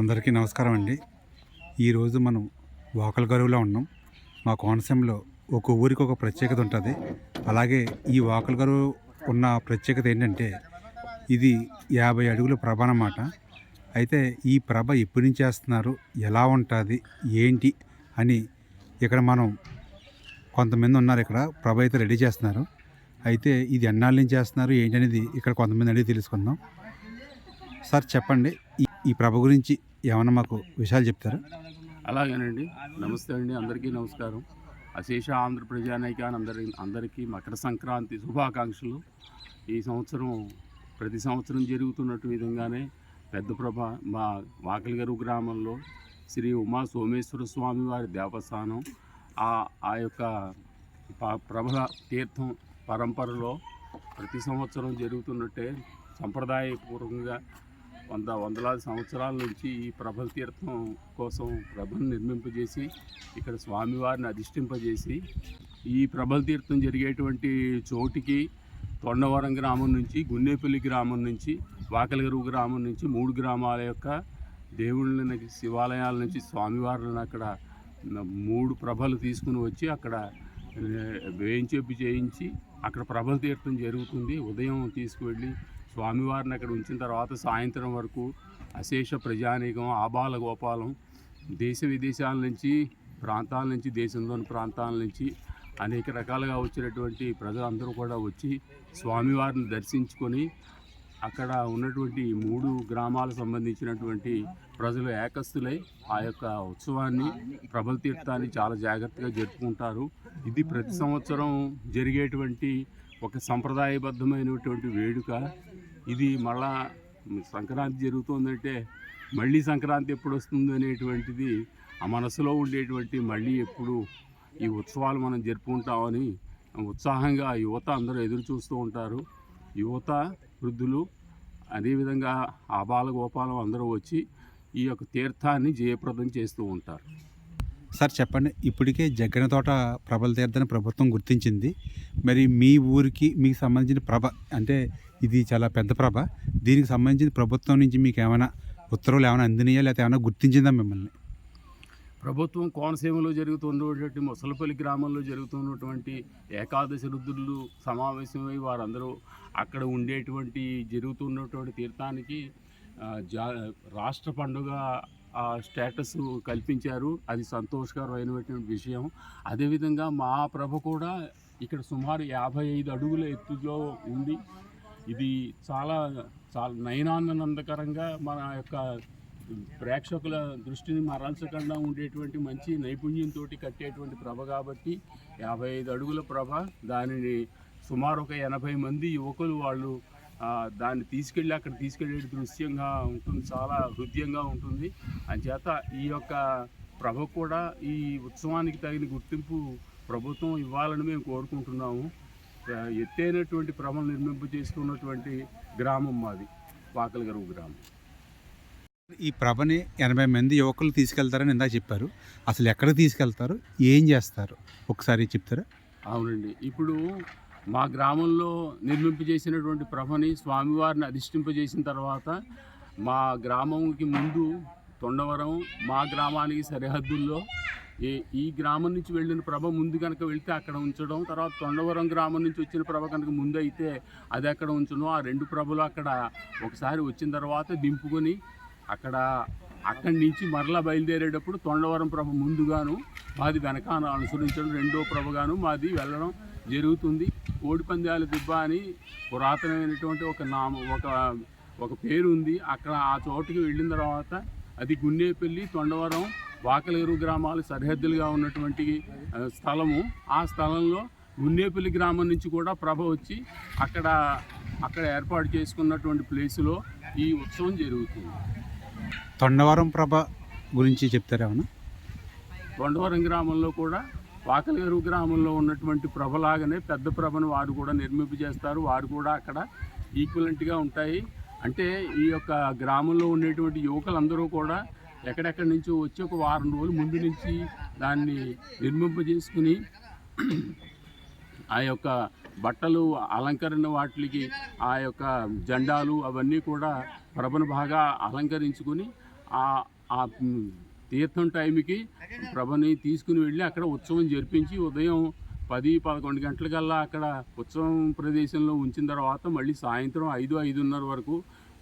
అందరికీ నమస్కారం అండి. ఈరోజు మనం వాకల్ గరువులో ఉన్నాం. మా కోనసీమలో ఒక ఊరికి ఒక ప్రత్యేకత ఉంటుంది. అలాగే ఈ వాకల్ గరువు ఉన్న ప్రత్యేకత ఏంటంటే ఇది యాభై అడుగుల ప్రభ అన్నమాట. అయితే ఈ ప్రభ ఎప్పటి నుంచి చేస్తున్నారు ఎలా ఉంటుంది? ఏంటి? అని ఇక్కడ మనం కొంతమంది ఉన్నారు ఇక్కడ. ప్రభ అయితే రెడీ చేస్తున్నారు. అయితే ఇది ఎన్నాళ్ళ నుంచి చేస్తున్నారు ఏంటి అనేది ఇక్కడ కొంతమంది అడిగి తెలుసుకుందాం. సార్ చెప్పండి. ఈ ప్రభ గురించి ఏమన్నా మాకు విషయాలు చెప్తారా? అలాగేనండి. నమస్తే అండి. అందరికీ నమస్కారం. అశేష ఆంధ్ర ప్రజానైకాన్ అందరి అందరికీ మకర సంక్రాంతి శుభాకాంక్షలు. ఈ సంవత్సరం ప్రతి సంవత్సరం జరుగుతున్నట్టు విధంగానే పెద్ద ప్రభ మా వాకలిగరు గ్రామంలో శ్రీ ఉమా సోమేశ్వర స్వామి వారి దేవస్థానం. ఆ ఆ యొక్క ప్రభల తీర్థం పరంపరలో ప్రతి సంవత్సరం జరుగుతున్నట్టే సంప్రదాయపూర్వకంగా వంద వందలాది సంవత్సరాల నుంచి ఈ ప్రభల తీర్థం కోసం ప్రభను నిర్మింపజేసి ఇక్కడ స్వామివారిని అధిష్టింపజేసి ఈ ప్రభల తీర్థం జరిగేటువంటి చోటికి తొండవరం గ్రామం నుంచి గున్నేపల్లి గ్రామం నుంచి వాకలగరువు గ్రామం నుంచి మూడు గ్రామాల యొక్క దేవుళ్ళని శివాలయాల నుంచి స్వామివారులను అక్కడ మూడు ప్రభలు తీసుకుని వచ్చి అక్కడ వేయించేపు చేయించి అక్కడ ప్రభల తీర్థం జరుగుతుంది. ఉదయం తీసుకువెళ్ళి స్వామివారిని అక్కడ ఉంచిన తర్వాత సాయంత్రం వరకు అశేష ప్రజానీకం ఆబాల గోపాలం దేశ విదేశాల నుంచి ప్రాంతాల నుంచి దేశంలోని ప్రాంతాల నుంచి అనేక రకాలుగా వచ్చినటువంటి ప్రజలందరూ కూడా వచ్చి స్వామివారిని దర్శించుకొని అక్కడ ఉన్నటువంటి మూడు గ్రామాలకు సంబంధించినటువంటి ప్రజలు ఏకస్తులై ఆ యొక్క ఉత్సవాన్ని ప్రబల తీర్థాన్ని చాలా జాగ్రత్తగా జరుపుకుంటారు. ఇది ప్రతి సంవత్సరం జరిగేటువంటి ఒక సంప్రదాయబద్ధమైనటువంటి వేడుక. ఇది మళ్ళా సంక్రాంతి జరుగుతుందంటే మళ్ళీ సంక్రాంతి ఎప్పుడు వస్తుంది అనేటువంటిది ఆ మనసులో ఉండేటువంటి మళ్ళీ ఎప్పుడు ఈ ఉత్సవాలు మనం జరుపుకుంటామని ఉత్సాహంగా యువత అందరూ ఎదురు చూస్తూ ఉంటారు. యువత వృద్ధులు అదేవిధంగా ఆబాల గోపాలం అందరూ వచ్చి ఈ యొక్క తీర్థాన్ని జయప్రదం చేస్తూ ఉంటారు. సార్ చెప్పండి. ఇప్పటికే జగ్గన తోట ప్రభల తీర్థాన్ని ప్రభుత్వం గుర్తించింది. మరి మీ ఊరికి మీకు సంబంధించిన ప్రభ అంటే ఇది చాలా పెద్ద ప్రభ. దీనికి సంబంధించిన ప్రభుత్వం నుంచి మీకు ఏమైనా ఉత్తర్వులు ఏమైనా అందినాయా? లేకపోతే ఏమైనా గుర్తించిందా మిమ్మల్ని? ప్రభుత్వం కోనసీమలో జరుగుతున్నటువంటి ముసలపల్లి గ్రామంలో జరుగుతున్నటువంటి ఏకాదశి రుద్రులు సమావేశమై వారందరూ అక్కడ ఉండేటువంటి జరుగుతున్నటువంటి తీర్థానికి జా రాష్ట్ర పండుగ స్టేటస్ కల్పించారు. అది సంతోషకరమైనటువంటి విషయం. అదేవిధంగా మా ప్రభ కూడా ఇక్కడ సుమారు యాభై ఐదు అడుగుల ఎత్తులో ఉంది. ఇది చాలా చాలా నయనానందకరంగా మన యొక్క ప్రేక్షకుల దృష్టిని మరల్చకుండా ఉండేటువంటి మంచి నైపుణ్యంతో కట్టేటువంటి ప్రభ కాబట్టి యాభై ఐదు అడుగుల ప్రభ. దానిని సుమారు ఒక ఎనభై మంది యువకులు వాళ్ళు దాన్ని తీసుకెళ్ళి అక్కడ తీసుకెళ్ళే దృశ్యంగా ఉంటుంది చాలా హృదయంగా ఉంటుంది. అంచేత ఈ యొక్క ప్రభ కూడా ఈ ఉత్సవానికి తగిన గుర్తింపు ప్రభుత్వం ఇవ్వాలని మేము కోరుకుంటున్నాము. ఎత్తైనటువంటి ప్రభను నిర్మింప చేసుకున్నటువంటి గ్రామం మాది పాకలగరువు గ్రామం. ఈ ప్రభని ఎనభై మంది యువకులు తీసుకెళ్తారని ఇందాక చెప్పారు. అసలు ఎక్కడికి తీసుకెళ్తారు? ఏం చేస్తారు? ఒకసారి చెప్తారా? అవునండి. ఇప్పుడు మా గ్రామంలో నిర్మింపజేసినటువంటి ప్రభని స్వామివారిని అధిష్టింపజేసిన తర్వాత మా గ్రామంకి ముందు తొండవరం మా గ్రామానికి సరిహద్దుల్లో ఈ ఈ గ్రామం నుంచి వెళ్ళిన ప్రభ ముందు కనుక వెళ్తే అక్కడ ఉంచడం తర్వాత తొండవరం గ్రామం నుంచి వచ్చిన ప్రభ కనుక ముందు అయితే అది అక్కడ ఉంచడం ఆ రెండు ప్రభలు అక్కడ ఒకసారి వచ్చిన తర్వాత దింపుకొని అక్కడ అక్కడి నుంచి మరలా బయలుదేరేటప్పుడు తొండవరం ప్రభ ముందుగాను మాది వెనకాన అనుసరించడం రెండో ప్రభగాను మాది వెళ్ళడం జరుగుతుంది. కోడి పందాల దిబ్బ అని పురాతనమైనటువంటి ఒక నామ ఒక ఒక పేరు ఉంది అక్కడ ఆ చోటుకి వెళ్ళిన తర్వాత అది గున్నేపల్లి తొండవరం వాకలేరు గ్రామాలు సరిహద్దులుగా ఉన్నటువంటి స్థలము. ఆ స్థలంలో గున్నేపల్లి గ్రామం నుంచి కూడా ప్రభ వచ్చి అక్కడ అక్కడ ఏర్పాటు చేసుకున్నటువంటి ప్లేసులో ఈ ఉత్సవం జరుగుతుంది. తొండవరం ప్రభ గురించి చెప్తారా ఏమన్నా? తొండవరం గ్రామంలో కూడా వాకలగరు గ్రామంలో ఉన్నటువంటి ప్రభలాగానే పెద్ద ప్రభను వారు కూడా నిర్మింప చేస్తారు. వారు కూడా అక్కడ ఈక్వలెంట్గా ఉంటాయి. అంటే ఈ యొక్క గ్రామంలో ఉండేటువంటి యువకులందరూ కూడా ఎక్కడెక్కడి నుంచో వచ్చి ఒక వారం రోజులు ముందు నుంచి దాన్ని నిర్మింపజేసుకుని ఆ యొక్క బట్టలు అలంకరణ వాటికి ఆ యొక్క జెండాలు అవన్నీ కూడా ప్రభను బాగా అలంకరించుకుని ఆ ఆ తీర్థం టైంకి ప్రభని తీసుకుని వెళ్ళి అక్కడ ఉత్సవం జరిపించి ఉదయం పది పదకొండు గంటలకల్లా అక్కడ ఉత్సవం ప్రదేశంలో ఉంచిన తర్వాత మళ్ళీ సాయంత్రం ఐదు ఐదున్నర వరకు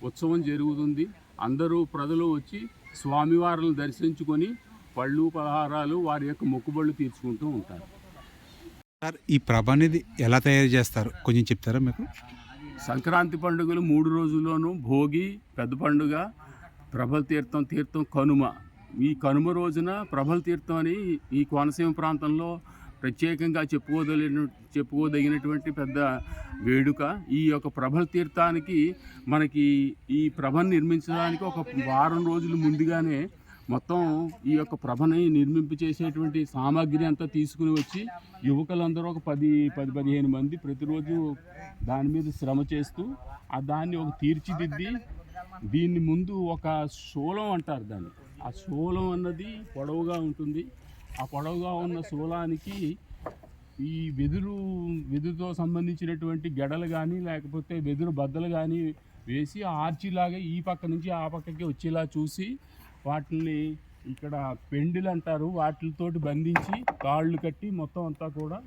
ఉత్సవం జరుగుతుంది. అందరూ ప్రజలు వచ్చి స్వామివారిని దర్శించుకొని పళ్ళు పలహారాలు వారి యొక్క మొక్కుబళ్ళు తీర్చుకుంటూ ఉంటారు. సార్ ఈ ప్రభ అనేది ఎలా తయారు చేస్తారు? కొంచెం చెప్తారా మీకు? సంక్రాంతి పండుగలు మూడు రోజుల్లోనూ భోగి పెద్ద పండుగ ప్రభల తీర్థం తీర్థం కనుమ ఈ కనుమ రోజున ప్రభల తీర్థం అని ఈ కోనసీమ ప్రాంతంలో ప్రత్యేకంగా చెప్పుకోదగిన చెప్పుకోదగినటువంటి పెద్ద వేడుక. ఈ యొక్క ప్రభల తీర్థానికి మనకి ఈ ప్రభను నిర్మించడానికి ఒక వారం రోజులు ముందుగానే మొత్తం ఈ యొక్క ప్రభని నిర్మింపు చేసేటువంటి సామాగ్రి అంతా తీసుకుని వచ్చి యువకులందరూ ఒక పది పది పదిహేను మంది ప్రతిరోజు దాని మీద శ్రమ చేస్తూ ఆ దాన్ని ఒక తీర్చిదిద్ది దీన్ని ముందు ఒక శూలం అంటారు దాన్ని. ఆ శూలం అన్నది పొడవుగా ఉంటుంది. ఆ పొడవుగా ఉన్న శూలానికి ఈ వెదురు వెదురుతో సంబంధించినటువంటి గెడలు కానీ లేకపోతే వెదురు బద్దలు కానీ వేసి ఆర్చిలాగా ఈ పక్క నుంచి ఆ పక్కకి వచ్చేలా చూసి వాటిని ఇక్కడ పెండిలు అంటారు. వాటితోటి బంధించి కాళ్ళు కట్టి మొత్తం అంతా కూడా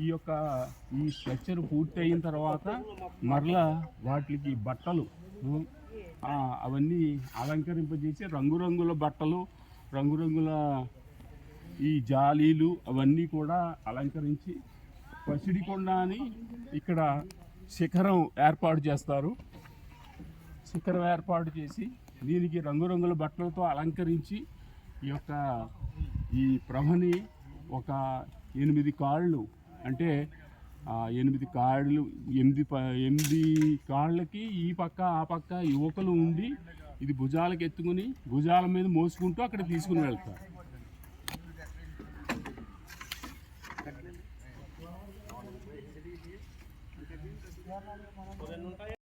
ఈ యొక్క ఈ స్ట్రక్చర్ పూర్తి అయిన తర్వాత మరలా వాటికి బట్టలు అవన్నీ అలంకరింపజేసి రంగురంగుల బట్టలు రంగురంగుల ఈ జాలీలు అవన్నీ కూడా అలంకరించి పసిడికొండ అని ఇక్కడ శిఖరం ఏర్పాటు చేస్తారు. శిఖరం ఏర్పాటు చేసి దీనికి రంగురంగుల బట్టలతో అలంకరించి ఈ యొక్క ఈ ప్రభని ఒక ఎనిమిది కాళ్ళు అంటే ఎనిమిది కాళ్ళు ఎనిమిది ప ఎనిమిది కాళ్ళకి ఈ పక్క ఆ పక్క యువకులు ఉండి ఇది భుజాలకు ఎత్తుకుని భుజాల మీద మోసుకుంటూ అక్కడ తీసుకుని వెళ్తారు.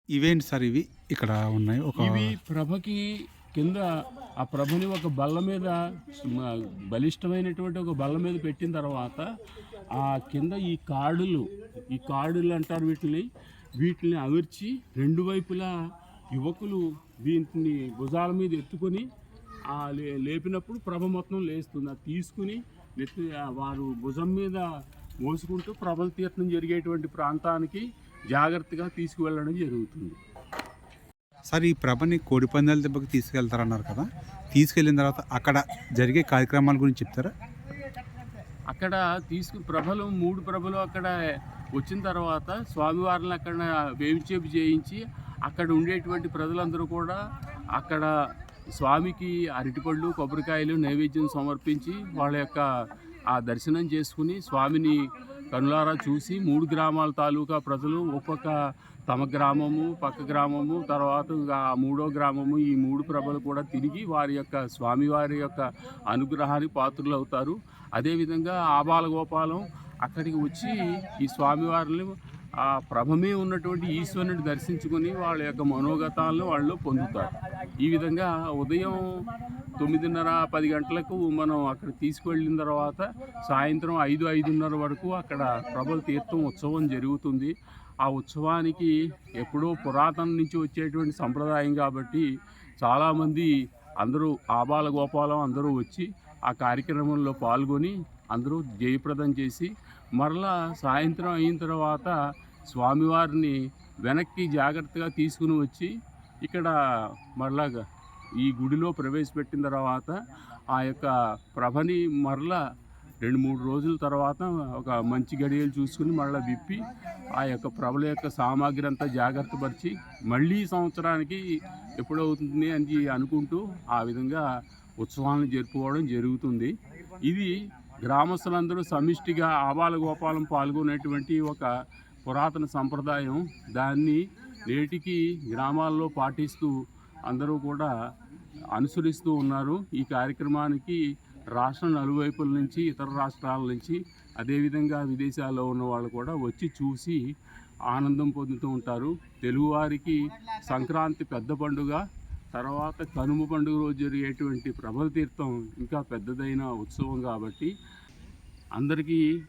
ఇవేంటి సార్ ఇవి? ఇక్కడ ఉన్నాయి. ఒక ఇవి ప్రభకి కింద ఆ ప్రభుని ఒక బల్ల మీద బలిష్టమైనటువంటి ఒక బల్ల మీద పెట్టిన తర్వాత ఆ కింద ఈ కాడులు ఈ కాడులు అంటారు వీటిని వీటిని అవిర్చి రెండు వైపులా యువకులు వీటిని భుజాల మీద ఎత్తుకొని ఆ లే లేపినప్పుడు ప్రభ మొత్తం లేస్తుంది. అది తీసుకుని నెత్తి వారు భుజం మీద మోసుకుంటూ ప్రభల తీర్థం జరిగేటువంటి ప్రాంతానికి జాగ్రత్తగా తీసుకువెళ్ళడం జరుగుతుంది. సార్ ఈ ప్రభని కోడి పందాల దెబ్బకి తీసుకెళ్తారన్నారు కదా. తీసుకెళ్ళిన తర్వాత అక్కడ జరిగే కార్యక్రమాల గురించి చెప్తారా? అక్కడ తీసుకు ప్రభలు మూడు ప్రభలు అక్కడ వచ్చిన తర్వాత స్వామివారిని అక్కడ వేవిచేపు చేయించి అక్కడ ఉండేటువంటి ప్రజలందరూ కూడా అక్కడ స్వామికి అరటిపళ్ళు కొబ్బరికాయలు నైవేద్యం సమర్పించి వాళ్ళ యొక్క ఆ దర్శనం చేసుకుని స్వామిని కనులారా చూసి మూడు గ్రామాల తాలూకా ప్రజలు ఒక్కొక్క తమ గ్రామము పక్క గ్రామము తర్వాత ఆ మూడో గ్రామము ఈ మూడు ప్రభలు కూడా తిరిగి వారి యొక్క స్వామివారి యొక్క అనుగ్రహానికి పాత్రులు అవుతారు అదేవిధంగా ఆబాల గోపాలం అక్కడికి వచ్చి ఈ స్వామివారిని ఆ ప్రభమే ఉన్నటువంటి ఈశ్వరుని దర్శించుకొని వాళ్ళ యొక్క మనోగతాలను వాళ్ళు పొందుతారు. ఈ విధంగా ఉదయం తొమ్మిదిన్నర పది గంటలకు మనం అక్కడ తీసుకువెళ్ళిన తర్వాత సాయంత్రం ఐదు ఐదున్నర వరకు అక్కడ ప్రభల తీర్థం ఉత్సవం జరుగుతుంది. ఆ ఉత్సవానికి ఎప్పుడో పురాతన నుంచి వచ్చేటువంటి సంప్రదాయం కాబట్టి చాలామంది అందరూ ఆబాల గోపాలం అందరూ వచ్చి ఆ కార్యక్రమంలో పాల్గొని అందరూ జయప్రదం చేసి మరలా సాయంత్రం అయిన తర్వాత స్వామివారిని వెనక్కి జాగ్రత్తగా తీసుకుని వచ్చి ఇక్కడ మరలా ఈ గుడిలో ప్రవేశపెట్టిన తర్వాత ఆ యొక్క ప్రభని మరలా రెండు మూడు రోజుల తర్వాత ఒక మంచి గడియలు చూసుకుని మళ్ళీ విప్పి ఆ యొక్క ప్రభల యొక్క సామాగ్రి అంతా జాగ్రత్త పరిచి మళ్ళీ సంవత్సరానికి ఎప్పుడవుతుంది అని అనుకుంటూ ఆ విధంగా ఉత్సవాలను జరుపుకోవడం జరుగుతుంది. ఇది గ్రామస్తులందరూ సమిష్టిగా ఆబాల గోపాలం పాల్గొనేటువంటి ఒక పురాతన సంప్రదాయం. దాన్ని నేటికి గ్రామాల్లో పాటిస్తూ అందరూ కూడా అనుసరిస్తూ ఉన్నారు. ఈ కార్యక్రమానికి రాష్ట్రం నలువైపుల నుంచి ఇతర రాష్ట్రాల నుంచి అదేవిధంగా విదేశాల్లో ఉన్న వాళ్ళు కూడా వచ్చి చూసి ఆనందం పొందుతూ ఉంటారు. తెలుగువారికి సంక్రాంతి పెద్ద పండుగ తర్వాత కనుమ పండుగ రోజు జరిగేటువంటి ప్రభల తీర్థం ఇంకా పెద్దదైన ఉత్సవం కాబట్టి అందరికీ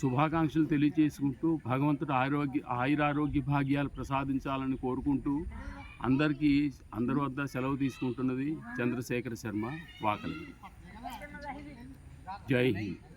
శుభాకాంక్షలు తెలియజేసుకుంటూ భగవంతుడు ఆరోగ్య ఆయురారోగ్య భాగ్యాలు ప్రసాదించాలని కోరుకుంటూ అందరికీ అందరి వద్ద సెలవు తీసుకుంటున్నది చంద్రశేఖర్ శర్మ వాకలి. జై హింద్